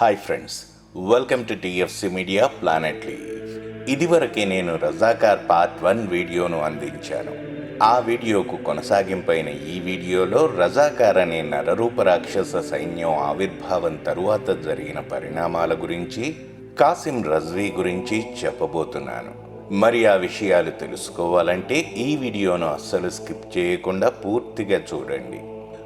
Hi friends welcome to TFC media planet live. ఇదివరకే నేను Razakar part one వీడియోను అందించాను. ఆ వీడియోకు కొనసాగింపైన ఈ వీడియోలో రజాకార్ అనే నరరూప రాక్షస సైన్యం ఆవిర్భావం తరువాత జరిగిన పరిణామాల గురించి కాసిం రజ్వీ గురించి చెప్పబోతున్నాను. మరి ఆ విషయాలు తెలుసుకోవాలంటే ఈ వీడియోను అస్సలు స్కిప్ చేయకుండా పూర్తిగా చూడండి.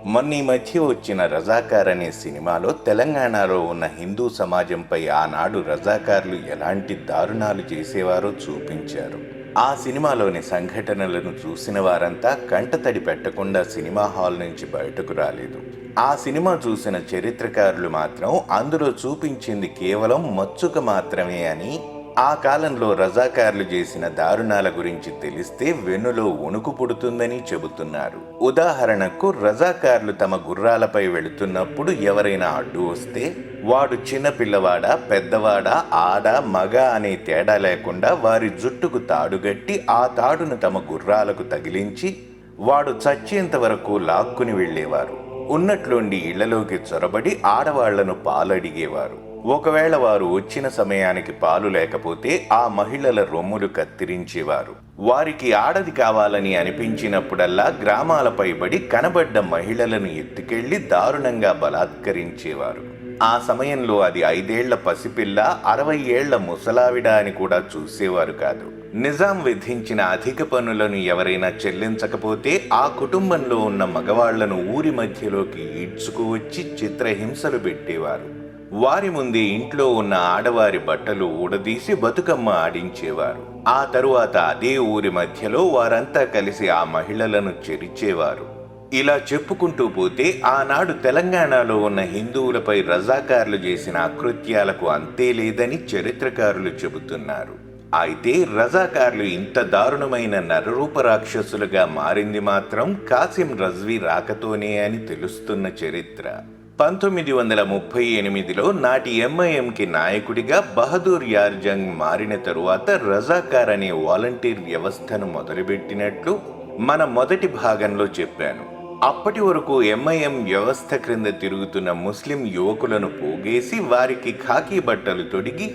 మొన్న ఈ మధ్య వచ్చిన రజాకార్ అనే సినిమాలో తెలంగాణలో ఉన్న హిందూ సమాజంపై ఆనాడు రజాకార్లు ఎలాంటి దారుణాలు చేసేవారో చూపించారు. ఆ సినిమాలోని సంఘటనలను చూసిన వారంతా కంటతడి పెట్టకుండా సినిమా హాల్ నుంచి బయటకు రాలేదు. ఆ సినిమా చూసిన చరిత్రకారులు మాత్రం అందులో చూపించింది కేవలం మచ్చుక మాత్రమే అని ఆ కాలంలో రజాకార్లు చేసిన దారుణాల గురించి తెలిస్తే వెన్నులో వణుకు పుడుతుందని చెబుతున్నారు. ఉదాహరణకు రజాకార్లు తమ గుర్రాలపై వెళుతున్నప్పుడు ఎవరైనా అడ్డు వస్తే వాడు చిన్న పిల్లవాడా పెద్దవాడా ఆడ మగ అనే తేడా లేకుండా వారి జుట్టుకు తాడుగట్టి ఆ తాడును తమ గుర్రాలకు తగిలించి వాడు చచ్చేంత వరకు లాక్కుని వెళ్ళేవారు. ఉన్నట్లుండి ఇళ్ళలోకి చొరబడి ఆడవాళ్ళను పాలడిగేవారు. ఒకవేళ వారు వచ్చిన సమయానికి పాలు లేకపోతే ఆ మహిళల రొమ్ములు కత్తిరించేవారు. వారికి ఆడది కావాలని అనిపించినప్పుడల్లా గ్రామాలపై బడి కనబడ్డ మహిళలను ఎత్తుకెళ్ళి దారుణంగా బలాత్కరించేవారు. ఆ సమయంలో అది ఐదేళ్ళ పసిపిల్ల అరవై ఏళ్ళ ముసలావిడ అని కూడా చూసేవారు కాదు. నిజాం విధించిన అధిక పనులను ఎవరైనా చెల్లించకపోతే ఆ కుటుంబంలో ఉన్న మగవాళ్ళను ఊరి మధ్యలోకి ఈడ్చుకువచ్చి చిత్రహింసలు పెట్టేవారు. వారి ముందే ఇంట్లో ఉన్న ఆడవారి బట్టలు ఊడదీసి బతుకమ్మ ఆడించేవారు. ఆ తరువాత అదే ఊరి మధ్యలో వారంతా కలిసి ఆ మహిళలను చెరిచేవారు. ఇలా చెప్పుకుంటూ పోతే ఆనాడు తెలంగాణలో ఉన్న హిందువులపై రజాకారులు చేసిన అకృత్యాలకు అంతే లేదని చరిత్రకారులు చెబుతున్నారు. అయితే రజాకారులు ఇంత దారుణమైన నరరూప రాక్షసులుగా మారింది మాత్రం కాసిం రజ్వీ రాకతోనే అని తెలుస్తున్న చరిత్ర. పంతొమ్మిది వందల ముప్పై ఎనిమిదిలో నాటి ఎంఐఎంకి నాయకుడిగా బహదూర్ యార్జంగ్ మారిన తరువాత రజాకార్ అనే వాలంటీర్ వ్యవస్థను మొదలుపెట్టినట్లు మన మొదటి భాగంలో చెప్పాను. అప్పటి వరకు ఎంఐఎం వ్యవస్థ క్రింద తిరుగుతున్న ముస్లిం యువకులను పోగేసి వారికి ఖాకీ బట్టలు తొడిగి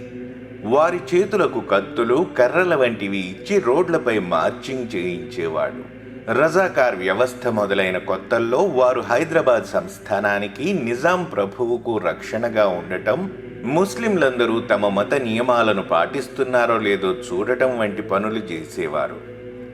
వారి చేతులకు కత్తులు కర్రల వంటివి ఇచ్చి రోడ్లపై మార్చింగ్ చేయించేవాడు. రజాకార్ వ్యవస్థ మొదలైన కొత్తల్లో వారు హైదరాబాద్ సంస్థానానికి నిజాం ప్రభువుకు రక్షణగా ఉండటం ముస్లింలందరూ తమ మత నియమాలను పాటిస్తున్నారో లేదో చూడటం వంటి పనులు చేసేవారు.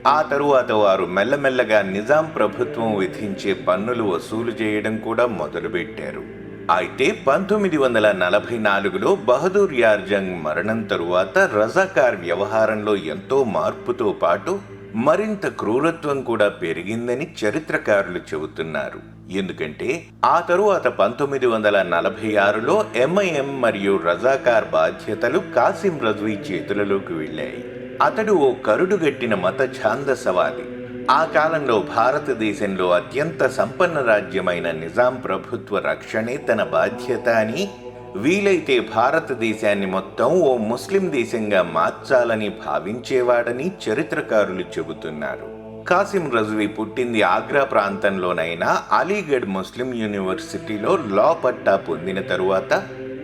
ఆ తరువాత వారు మెల్లమెల్లగా నిజాం ప్రభుత్వం విధించే పన్నులు వసూలు చేయడం కూడా మొదలుపెట్టారు. అయితే పంతొమ్మిది వందల నలభై నాలుగులో బహదూర్ యార్జంగ్ మరణం తరువాత రజాకార్ వ్యవహారంలో ఎంతో మార్పుతో పాటు మరింత క్రూరత్వం కూడా పెరిగిందని చరిత్రకారులు చెబుతున్నారు. ఎందుకంటే ఆ తరువాత పంతొమ్మిది వందల నలభై ఆరులో ఎంఐఎం మరియు రజాకార్ బాధ్యతలు కాసిం రజ్వీ చేతులలోకి వెళ్ళాయి. అతడు ఓ కరుడుగట్టిన మత ఛాందసవాది. ఆ కాలంలో భారతదేశంలో అత్యంత సంపన్న రాజ్యమైన నిజాం ప్రభుత్వ రక్షణే తన బాధ్యత అని వీలైతే భారతదేశాన్ని మొత్తం ఓ ముస్లిం దేశంగా మార్చాలని భావించేవాడని చరిత్రకారులు చెబుతున్నారు. కాసిం రజ్వీ పుట్టింది ఆగ్రా ప్రాంతంలోనైనా అలీగఢ్ ముస్లిం యూనివర్సిటీలో లా పట్టా పొందిన తరువాత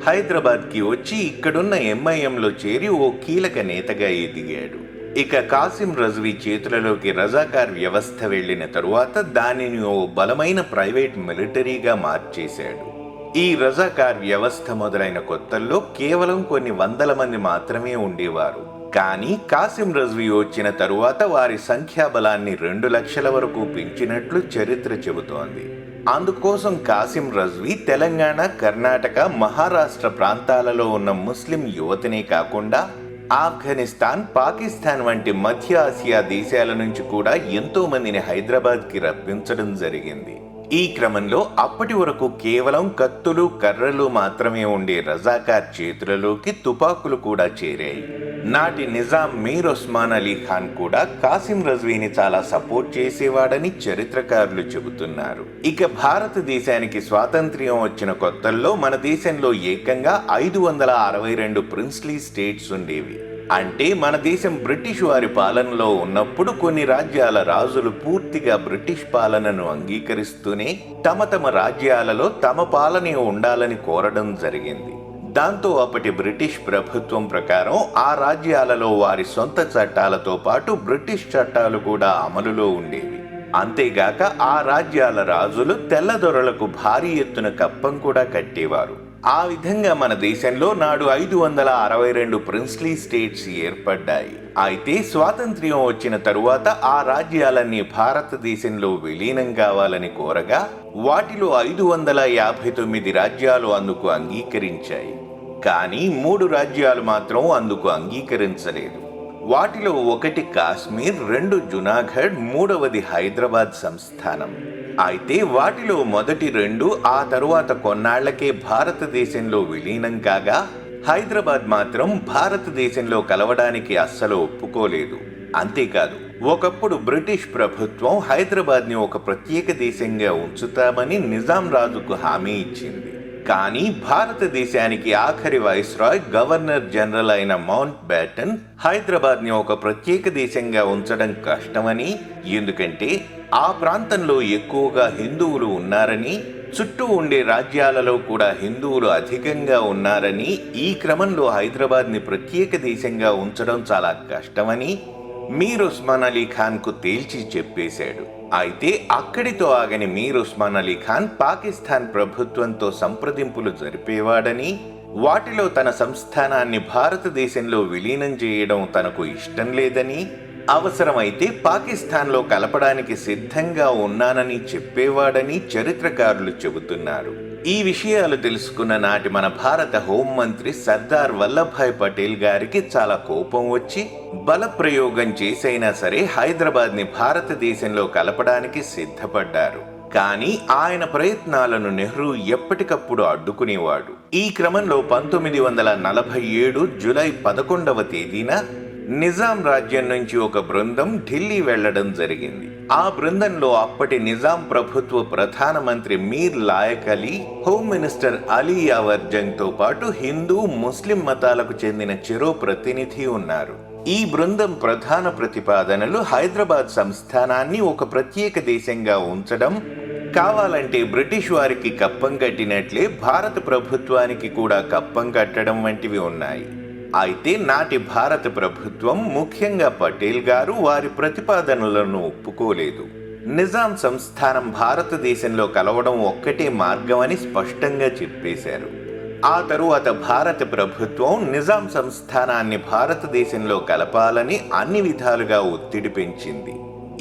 హైదరాబాద్కి వచ్చి ఇక్కడున్న ఎంఐఎంలో చేరి ఓ కీలక నేతగా ఎదిగాడు. ఇక కాసిం రజ్వీ చేతులలోకి రజాకార్ వ్యవస్థ వెళ్ళిన తరువాత దానిని ఓ బలమైన ప్రైవేట్ మిలిటరీగా మార్చేశాడు. ఈ రజాకార్ వ్యవస్థ మొదలైన కొత్తల్లో కేవలం కొన్ని వందల మంది మాత్రమే ఉండేవారు. కానీ కాసిం రజ్వీ వచ్చిన తరువాత వారి సంఖ్యాబలాన్ని రెండు లక్షల వరకు పెంచినట్లు చరిత్ర చెబుతోంది. అందుకోసం కాసిం రజ్వీ తెలంగాణ కర్ణాటక మహారాష్ట్ర ప్రాంతాలలో ఉన్న ముస్లిం యువతనే కాకుండా ఆఫ్ఘనిస్తాన్ పాకిస్తాన్ వంటి మధ్య ఆసియా దేశాల నుంచి కూడా ఎంతో మందిని హైదరాబాద్కి రప్పించడం జరిగింది. ఈ క్రమంలో అప్పటి వరకు కేవలం కత్తులు కర్రలు మాత్రమే ఉండే రజాకార్ చేతులలోకి తుపాకులు కూడా చేరాయి. నాటి నిజాం మీర్ ఉస్మాన్ అలీ ఖాన్ కూడా కాసిం రజ్వీని చాలా సపోర్ట్ చేసేవాడని చరిత్రకారులు చెబుతున్నారు. ఇక భారతదేశానికి స్వాతంత్ర్యం వచ్చిన కొత్తల్లో మన దేశంలో ఏకంగా ఐదు వందల అరవై రెండు ప్రిన్స్లీ స్టేట్స్ ఉండేవి. అంటే మన దేశం బ్రిటిష్ వారి పాలనలో ఉన్నప్పుడు కొన్ని రాజ్యాల రాజులు పూర్తిగా బ్రిటిష్ పాలనను అంగీకరిస్తూనే తమ తమ రాజ్యాలలో తమ పాలనే ఉండాలని కోరడం జరిగింది. దాంతో అప్పటి బ్రిటిష్ ప్రభుత్వం ప్రకారం ఆ రాజ్యాలలో వారి సొంత చట్టాలతో పాటు బ్రిటిష్ చట్టాలు కూడా అమలులో ఉండేవి. అంతేగాక ఆ రాజ్యాల రాజులు తెల్లదొరలకు భారీ ఎత్తున కప్పం కూడా కట్టేవారు. ఆ విధంగా మన దేశంలో నాడు ఐదు వందల అరవై రెండు ప్రిన్స్లీ స్టేట్స్ ఏర్పడ్డాయి. అయితే స్వాతంత్ర్యం వచ్చిన తరువాత ఆ రాజ్యాలన్నీ భారతదేశంలో విలీనం కావాలని కోరగా వాటిలో ఐదు వందల యాభై తొమ్మిది రాజ్యాలు అందుకు అంగీకరించాయి. కానీ మూడు రాజ్యాలు మాత్రం అందుకు అంగీకరించలేదు. వాటిలో ఒకటి కాశ్మీర్ రెండు జునాఘడ్ మూడవది హైదరాబాద్ సంస్థానం. అయితే వాటిలో మొదటి రెండు ఆ తరువాత కొన్నాళ్ళకే భారతదేశంలో విలీనం కాగా హైదరాబాద్ మాత్రం భారతదేశంలో కలవడానికి అస్సలు ఒప్పుకోలేదు. అంతేకాదు ఒకప్పుడు బ్రిటిష్ ప్రభుత్వం హైదరాబాద్ని ఒక ప్రత్యేక దేశంగా ఉంచుతామని నిజాం రాజుకు హామీ ఇచ్చింది. కానీ భారతదేశానికి ఆఖరి వైస్రాయ్ గవర్నర్ జనరల్ అయిన మౌంట్ బ్యాటన్ హైదరాబాద్ని ఒక ప్రత్యేక దేశంగా ఉంచడం కష్టమని ఎందుకంటే ఆ ప్రాంతంలో ఎక్కువగా హిందువులు ఉన్నారని చుట్టూ ఉండే రాజ్యాలలో కూడా హిందువులు అధికంగా ఉన్నారని ఈ క్రమంలో హైదరాబాద్ని ప్రత్యేక దేశంగా ఉంచడం చాలా కష్టమని మీర్ ఉస్మాన్ అలీ ఖాన్కు తేల్చి చెప్పేశాడు. అయితే అక్కడితో ఆగని మీర్ ఉస్మాన్ అలీ ఖాన్ పాకిస్తాన్ ప్రభుత్వంతో సంప్రదింపులు జరిపేవాడని వాటిలో తన సంస్థానాన్ని భారతదేశంలో విలీనం చేయడం తనకు ఇష్టం లేదని అవసరమైతే పాకిస్తాన్లో కలపడానికి సిద్ధంగా ఉన్నానని చెప్పేవాడని చరిత్రకారులు చెబుతున్నారు. ఈ విషయాలు తెలుసుకున్న నాటి మన భారత హోంమంత్రి సర్దార్ వల్లభాయ్ పటేల్ గారికి చాలా కోపం వచ్చి బలప్రయోగం చేసైనా సరే హైదరాబాద్ని భారతదేశంలో కలపడానికి సిద్ధపడ్డారు. కానీ ఆయన ప్రయత్నాలను నెహ్రూ ఎప్పటికప్పుడు అడ్డుకునేవాడు. ఈ క్రమంలో పంతొమ్మిది వందల నలభై ఏడు జులై పదకొండవ తేదీన నిజాం రాజ్యం నుంచి ఒక బృందం ఢిల్లీ వెళ్ళడం జరిగింది. ఆ బృందంలో అప్పటి నిజాం ప్రభుత్వ ప్రధానమంత్రి మీర్ లాయక్ అలీ హోమ్ మినిస్టర్ అలీ యావర్ జంగ్తో పాటు హిందూ ముస్లిం మతాలకు చెందిన చెరో ప్రతినిధి ఉన్నారు. ఈ బృందం ప్రధాన ప్రతిపాదనలు హైదరాబాద్ సంస్థానాన్ని ఒక ప్రత్యేక దేశంగా ఉంచడం కావాలంటే బ్రిటిష్ వారికి కప్పం కట్టినట్లే భారత ప్రభుత్వానికి కూడా కప్పం కట్టడం వంటివి ఉన్నాయి. అయితే నాటి భారత ప్రభుత్వం ముఖ్యంగా పటేల్ గారు వారి ప్రతిపాదనలను ఒప్పుకోలేదు. నిజాం సంస్థానం భారతదేశంలో కలవడం ఒక్కటే మార్గమని స్పష్టంగా చెప్పేశారు. ఆ తరువాత భారత ప్రభుత్వం నిజాం సంస్థానాన్ని భారతదేశంలో కలపాలని అన్ని విధాలుగా ఒత్తిడి పెంచింది.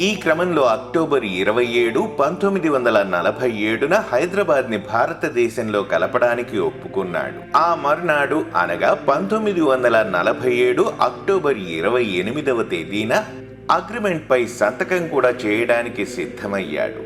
ఈ క్రమంలో అక్టోబర్ ఇరవై ఏడు పంతొమ్మిది వందల నలభై ఏడున హైదరాబాద్ని భారతదేశంలో కలపడానికి ఒప్పుకున్నాడు. ఆ మర్నాడు అనగా పంతొమ్మిది వందల నలభై ఏడు అక్టోబర్ ఇరవై ఎనిమిదవ తేదీన అగ్రిమెంట్ పై సంతకం కూడా చేయడానికి సిద్ధమయ్యాడు.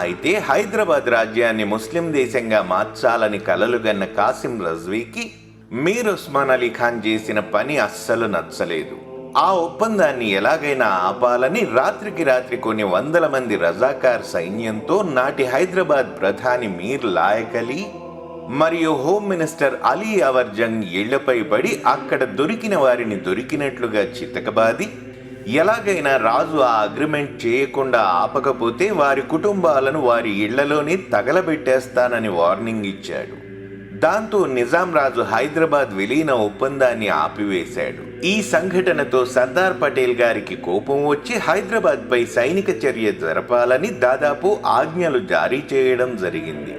అయితే హైదరాబాద్ రాజ్యాన్ని ముస్లిం దేశంగా మార్చాలని కలలుగన్న కాసిం రజ్వీకి మీర్ ఉస్మాన్ అలీ ఖాన్ చేసిన పని అస్సలు నచ్చలేదు. ఆ ఒప్పందాన్ని ఎలాగైనా ఆపాలని రాత్రికి రాత్రి కొన్ని వందల మంది రజాకార్ సైన్యంతో నాటి హైదరాబాద్ ప్రధాని మీర్ లాయక్ అలీ మరియు హోమ్ మినిస్టర్ అలీ అవర్జంగ్ ఇళ్ళపై పడి అక్కడ దొరికిన వారిని దొరికినట్లుగా చితకబాది. ఎలాగైనా రాజు ఆ అగ్రిమెంట్ చేయకుండా ఆపకపోతే వారి కుటుంబాలను వారి ఇళ్ళలోనే తగలబెట్టేస్తానని వార్నింగ్ ఇచ్చాడు. దాంతో నిజాం రాజు హైదరాబాద్ విలీన ఒప్పందాన్ని ఆపివేశాడు. ఈ సంఘటనతో సర్దార్ పటేల్ గారికి కోపం వచ్చి హైదరాబాద్పై సైనిక చర్య జరపాలని దాదాపు ఆజ్ఞలు జారీ చేయడం జరిగింది.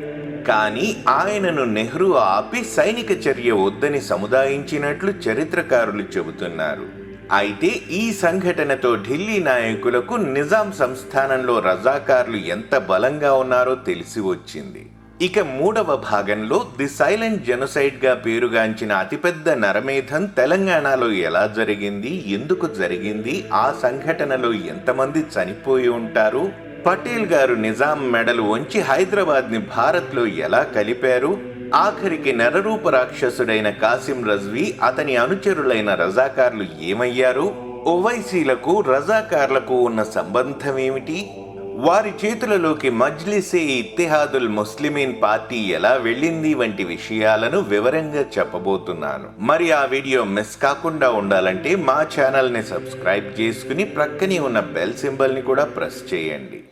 కానీ ఆయనను నెహ్రూ ఆపి సైనిక చర్య వద్దని సముదాయించినట్లు చరిత్రకారులు చెబుతున్నారు. అయితే ఈ సంఘటనతో ఢిల్లీ నాయకులకు నిజాం సంస్థానంలో రజాకార్లు ఎంత బలంగా ఉన్నారో తెలిసి వచ్చింది. ఇక మూడవ భాగంలో ది సైలెంట్ జెనోసైడ్గా పేరుగాంచిన అతిపెద్ద నరమేధం తెలంగాణలో ఎలా జరిగింది ఎందుకు జరిగింది ఆ సంఘటనలో ఎంతమంది చనిపోయి ఉంటారు పటేల్ గారు నిజాం మెడలు వంచి హైదరాబాద్ని భారత్లో ఎలా కలిపారు ఆఖరికి నరరూప రాక్షసుడైన కాసిం రజ్వీ అతని అనుచరులైన రజాకార్లు ఏమయ్యారు ఓవైసీలకు రజాకార్లకు ఉన్న సంబంధం ఏమిటి వారి చేతులలోకి మజ్లిసే ఇత్తిహాదుల్ ముస్లిమీన్ పార్టీ ఎలా వెళ్ళింది వంటి విషయాలను వివరంగా చెప్పబోతున్నాను. మరి ఆ వీడియో మిస్ కాకుండా ఉండాలంటే మా ఛానల్ని సబ్స్క్రైబ్ చేసుకుని ప్రక్కనే ఉన్న బెల్ సింబల్ని కూడా ప్రెస్ చేయండి.